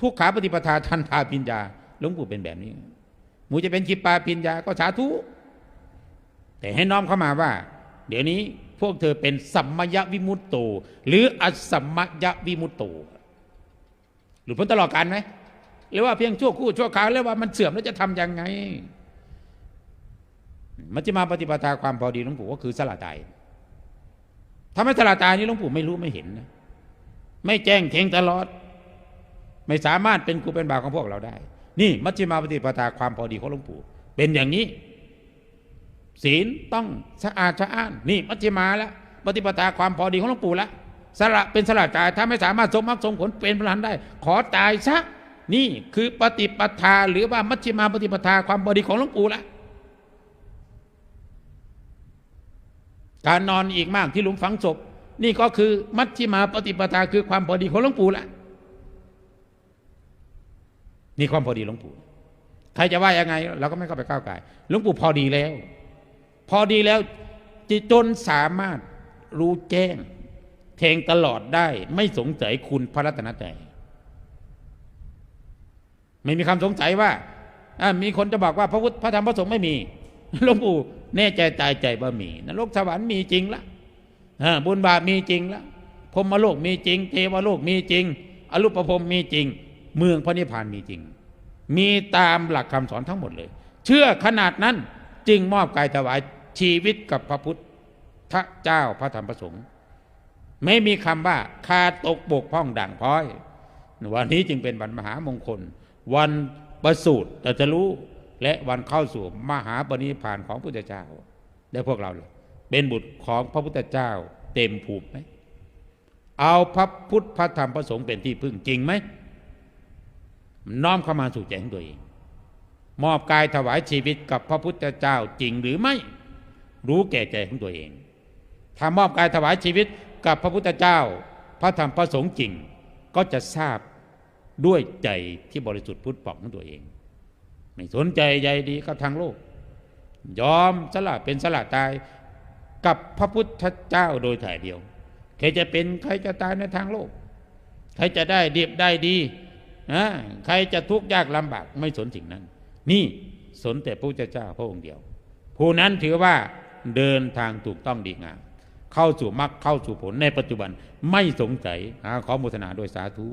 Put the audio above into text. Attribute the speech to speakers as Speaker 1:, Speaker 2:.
Speaker 1: ทุกขาปฏิปทาทันทาปิญญาหลวงปู่เป็นแบบนี้ หมูจะเป็นจิปปาปิญญาก็สาธุ แต่ให้น้อมเข้ามาว่า เดี๋ยวนี้พวกเธอเป็นสัมมยวิมุตโต หรืออสัมมยวิมุตโตหรือพ้นตลอดการไหมหรือว่าเพียงชั่วคู่ชั่วคราวแล้วว่ามันเสื่อมแล้วจะทำยังไง มัจจิมาปฏิปทาความพอดีหลวงปู่ก็คือสละตายถ้าไม่สละตายนี่หลวงปู่ไม่รู้ไม่เห็นนะไม่แจ้งเทงตลอด ไม่สามารถเป็นครูเป็นบาของพวกเราได้ นี่มัชฌิมาปฏิปทาความพอดีของหลวงปู่ เป็นอย่างนี้ ศีลต้องสะอาดสะอ้าน นี่มัชฌิมาแล้วปฏิปทาความพอดีของหลวงปู่ละสละเป็นสละตายถ้าไม่สามารถสมมรรคสมผลเป็นพลันได้ ขอตายซะนี่คือปฏิปทาหรือว่ามัชฌิมาปฏิปทาความพอดีของหลวงปู่ละการนอนอีกมากที่หลุมฝังศพนี่ก็คือมัชฌิมาปฏิปทาคือความพอดีของหลวงปู่ละ นี่ความพอดีหลวงปู่ใครจะว่ายังไง เราก็ไม่เข้าไปก้าวไก่หลวงปู่พอดีแล้ว พอดีแล้วจิจนสามารถรู้แจ้งแทงตลอดได้ ไม่สงสัยคุณพระรัตนตรัยไม่มีคำสงสัยว่ามีคนจะบอกว่าพระพุทธพระธรรมพระสงฆ์ไม่มีหลวงปู่แน่ใจตายใจว่ามีนรกสวรรค์มีจริงละบุญบาปมีจริงละพรมโลกมีจริง เทวโลกมีจริง อรูปภพมีจริง เมืองพระนิพพานมีจริง มีตามหลักคำสอนทั้งหมดเลย เชื่อขนาดนั้นจึงมอบกายถวายชีวิตกับพระพุทธเจ้าพระธรรมพระสงฆ์ไม่มีคำว่าขาดตกบกพร่องด่างพร้อย วันนี้จึงเป็นวันมหามงคล วันประสูติตรัสรู้และวันเข้าสู่มหาปณิพพานของพระพุทธเจ้าและพวกเราเล่ะเป็นบุตรของพระพุทธเจ้า เต็มภูมิไหมเอาพระพุทธพระธรรมพระสงฆ์เป็นที่พึ่งจริงไหม น้อมเข้ามาสู่ใจของตัวเอง มอบกายถวายชีวิตกับพระพุทธเจ้าจริงหรือไม่รู้แก่ใจของตัวเอง ถ้ามอบกายถวายชีวิตกับพระพุทธเจ้า พระธรรมพระสงฆ์จริงก็จะทราบด้วยใจที่บริสุทธิ์พุทธปองของตัวเอง ไม่สนใจใยดีกับทางโลก ยอมสละเป็นสละตายกับพระพุทธเจ้าโดยถ่ายเดียว ใครจะเป็นใครจะตายในทางโลก ใครจะได้ดีได้ดี ใครจะทุกข์ยากลำบากไม่สนสิ่งนั้น นี่สนแต่พระเจ้าเจ้าพระองค์เดียว ผู้นั้นถือว่าเดินทางถูกต้องดีงามเข้าสู่มรรคเข้าสู่ผลในปัจจุบันไม่สงสัยหาขอโมทนาโดวยสาธุ